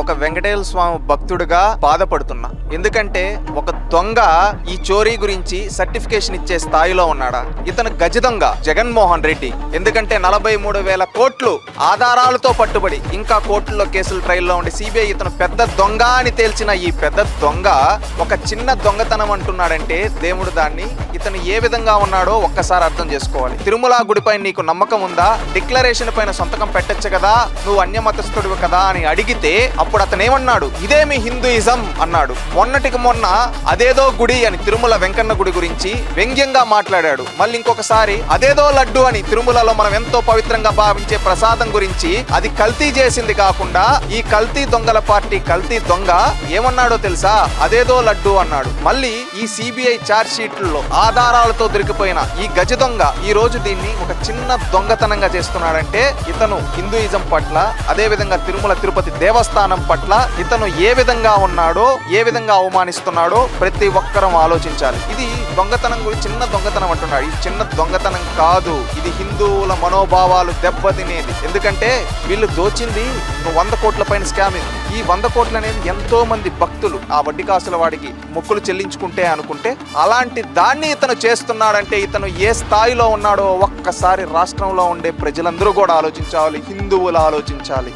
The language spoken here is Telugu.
ఒక వెంకటేశ్వర స్వామి భక్తుడిగా బాధపడుతున్నా. ఎందుకంటే ఒక దొంగ ఈ చోరీ గురించి సర్టిఫికేషన్ ఇచ్చే స్థాయిలో ఉన్నాడా? ఇతను గజదొంగ జగన్మోహన్ రెడ్డి. ఎందుకంటే నలభై మూడు వేల కోట్లు ఆధారాలతో పట్టుబడి ఇంకా కోర్టులో కేసులు ట్రయల్లో ఉండి సిబిఐ ఇతను పెద్ద దొంగ అని తేల్చిన ఈ పెద్ద దొంగ ఒక చిన్న దొంగతనం అంటున్నాడంటే దేవుడు దాన్ని ఇతను ఏ విధంగా ఉన్నాడో ఒక్కసారి అర్థం చేసుకోవాలి. తిరుమల గుడిపై నీకు నమ్మకం ఉందా? డిక్లరేషన్ పైన సొంతకం పెట్టచ్చు కదా? నువ్వు అన్యమతస్థుడివి కదా అని అడిగితే అప్పుడు అతను ఏమన్నాడు? ఇదే మీ హిందూయిజం అన్నాడు. మొన్నటికి మొన్న అదేదో గుడి అని తిరుమల వెంకన్న గుడి గురించి వ్యంగ్యంగా మాట్లాడాడు. మళ్ళీ ఇంకొకసారి అదేదో లడ్డు అని తిరుమలలో మనం ఎంతో పవిత్రంగా భావించే ప్రసాదం గురించి అది కల్తీ చేసింది కాకుండా ఈ కల్తీ దొంగల పార్టీ కల్తీ దొంగ ఏమన్నాడో తెలుసా? అదేదో లడ్డు అన్నాడు. మళ్ళీ ఈ సిబిఐ చార్జ్ షీట్లలో ఆధారాలతో దొరికిపోయిన ఈ గజ దొంగ ఈ రోజు దీన్ని ఒక చిన్న దొంగతనంగా చేస్తున్నాడంటే ఇతను హిందూయిజం పట్ల అదే విధంగా తిరుమల తిరుపతి దేవస్థానం పట్ల ఇతను ఏ విధంగా ఉన్నాడో ఏ విధంగా అవమానిస్తున్నాడో ప్రతి ఒక్కరం ఆలోచించాలి. ఇది దొంగతనం గురించి చిన్న దొంగతనం అంటున్నాడు. ఇది చిన్న దొంగతనం కాదు. ఇది హిందువుల మనోభావాలు దెబ్బతినేది. ఎందుకంటే వీళ్ళు దోచింది వంద కోట్ల పైన స్కామ్ ఇది. ఈ వంద కోట్లు అనేది ఎంతో మంది భక్తులు ఆ వడ్డీ కాసుల వాడికి మొక్కులు చెల్లించుకుంటే అనుకుంటే అలాంటి దాన్ని ఇతను చేస్తున్నాడంటే ఇతను ఏ స్థాయిలో ఉన్నాడో ఒక్కసారి రాష్ట్రంలో ఉండే ప్రజలందరూ కూడా ఆలోచించాలి. హిందువులు ఆలోచించాలి.